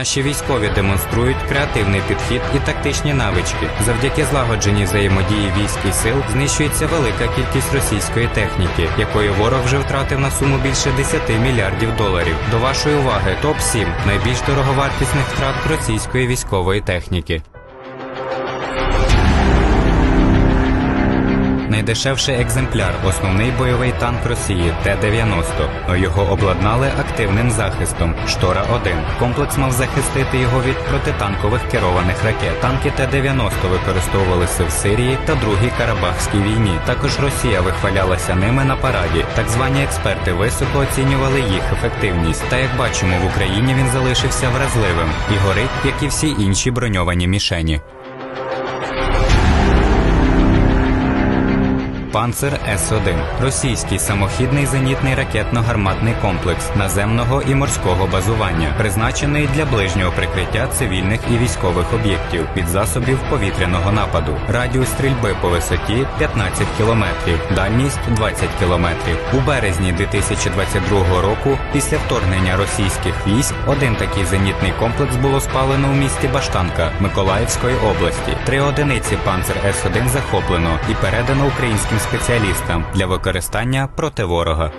Наші військові демонструють креативний підхід і тактичні навички. Завдяки злагодженій взаємодії військ і сил знищується велика кількість російської техніки, якої ворог вже втратив на суму більше 10 мільярдів доларів. До вашої уваги топ 7 найбільш дороговартісних втрат російської військової техніки. Найдешевший екземпляр основний бойовий танк Росії Т-90. Його обладнали активним захистом. Штора 1 Комплекс мав захистити його від протитанкових керованих ракет. Танки Т-90 використовувалися в Сирії та Другій Карабахській війні. Також Росія вихвалялася ними на параді. Так звані експерти високо оцінювали їх ефективність. Та як бачимо, в Україні він залишився вразливим і горить, як і всі інші броньовані мішені. Панцер С-1 російський самохідний зенітний ракетно-гарматний комплекс наземного і морського базування, призначений для ближнього прикриття цивільних і військових об'єктів від засобів повітряного нападу. Радіус стрільби по висоті 15 км, дальність 20 км. У березні 2022 року, після вторгнення російських військ, один такий зенітний комплекс було спалено у місті Баштанка Миколаївської області. Три одиниці Панцер С-1 захоплено і передано українським спеціалістам для використання проти ворога.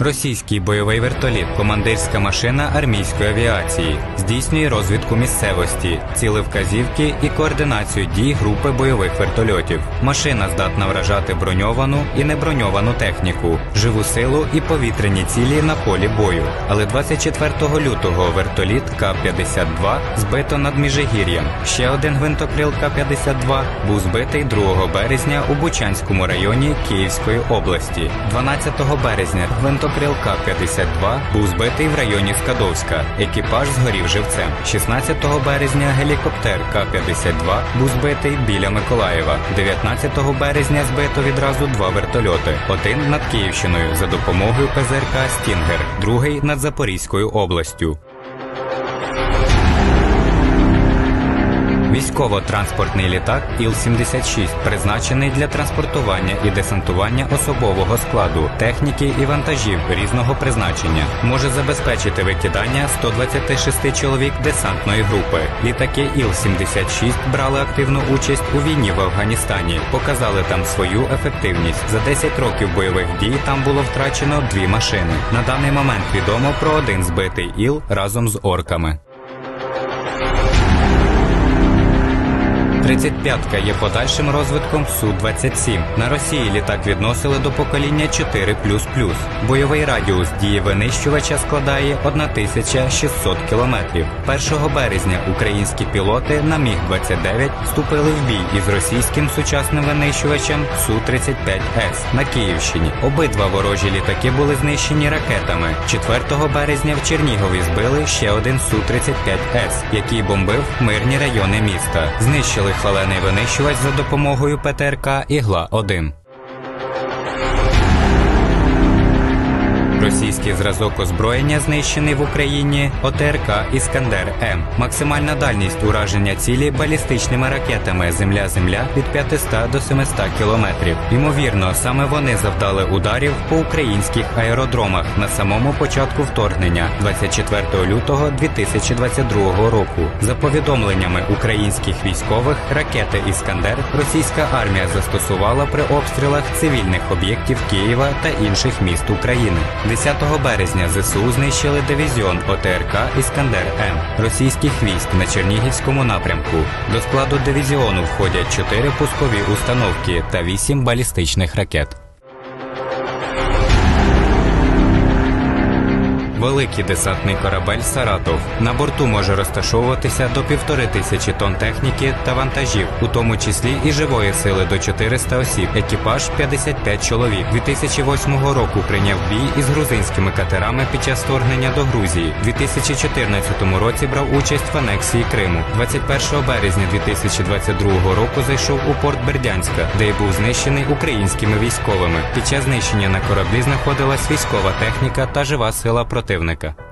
Російський бойовий вертоліт, командирська машина армійської авіації, здійснює розвідку місцевості, цілевказівки і координацію дій групи бойових вертольотів. Машина здатна вражати броньовану і неброньовану техніку, живу силу і повітряні цілі на полі бою. Але 24 лютого вертоліт К-52 збито над Міжигір'ям. Ще один гвинтокрил К-52 був збитий 2 березня у Бучанському районі Київської області. 12 березня гвинтокрил К-52 був збитий в районі Скадовська. Екіпаж згорів живцем. 16 березня гелікоптер К-52 був збитий біля Миколаєва. 19 березня збито відразу два вертольоти. Один над Київщиною за допомогою ПЗРК Стінгер, другий над Запорізькою областю. Військово-транспортний літак Іл-76 призначений для транспортування і десантування особового складу, техніки і вантажів різного призначення. Може забезпечити викидання 126 чоловік десантної групи. Літаки Іл-76 брали активну участь у війні в Афганістані, показали там свою ефективність. За 10 років бойових дій там було втрачено дві машини. На даний момент відомо про один збитий іл разом з орками. 35-ка є подальшим розвитком Су-27. На Росії літак відносили до покоління 4++. Бойовий радіус дії винищувача складає 1600 кілометрів. 1 березня українські пілоти на Міг-29 вступили в бій із російським сучасним винищувачем Су-35С на Київщині. Обидва ворожі літаки були знищені ракетами. 4 березня в Чернігові збили ще один Су-35С, який бомбив мирні райони міста. Знищили хвалений винищувач за допомогою ПТРК Ігла-1. Російський зразок озброєння знищений в Україні ОТРК Іскандер М. Максимальна дальність ураження цілі балістичними ракетами Земля-Земля від 500 до 700 кілометрів. Ймовірно, саме вони завдали ударів по українських аеродромах на самому початку вторгнення 24 лютого 2022 року. За повідомленнями українських військових, ракети Іскандер російська армія застосувала при обстрілах цивільних об'єктів Києва та інших міст України. 10 березня ЗСУ знищили дивізіон ОТРК Іскандер М російських військ на Чернігівському напрямку. До складу дивізіону входять 4 пускові установки та 8 балістичних ракет. Великий десантний корабель Саратов на борту може розташовуватися до півтори тисячі тонн техніки та вантажів, у тому числі і живої сили до 400 осіб. Екіпаж 55 чоловік. 2008 року прийняв бій із грузинськими катерами під час вторгнення до Грузії. 2014 році брав участь в анексії Криму. 21 березня 2022 року зайшов у порт Бердянська, де й був знищений українськими військовими. Під час знищення на кораблі знаходилась військова техніка та жива сила противника.